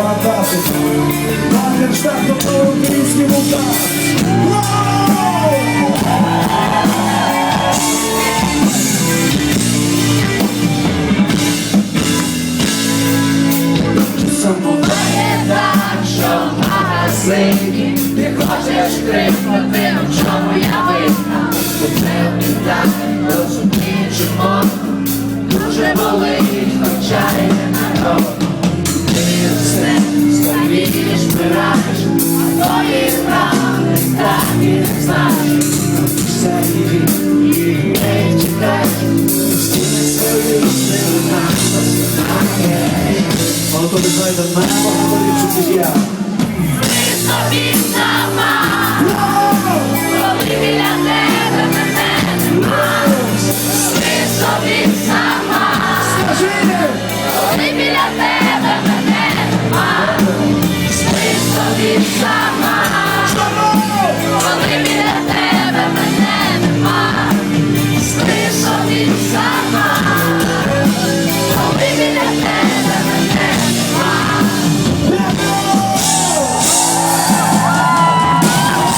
фантастика. Вагенштаг до український вулкан. Вау! Буває так, що в магазині ти хочеш крикнути, ну в чому я винна Тебе і так розуміємо, дуже болить, вмираєш, а твої правди так і не знаєш Все і не чекаєш, стіни свої не нас посипає Але то ви знаєте, набагато ліпше, ніж я. Ти собі сама, Yeah.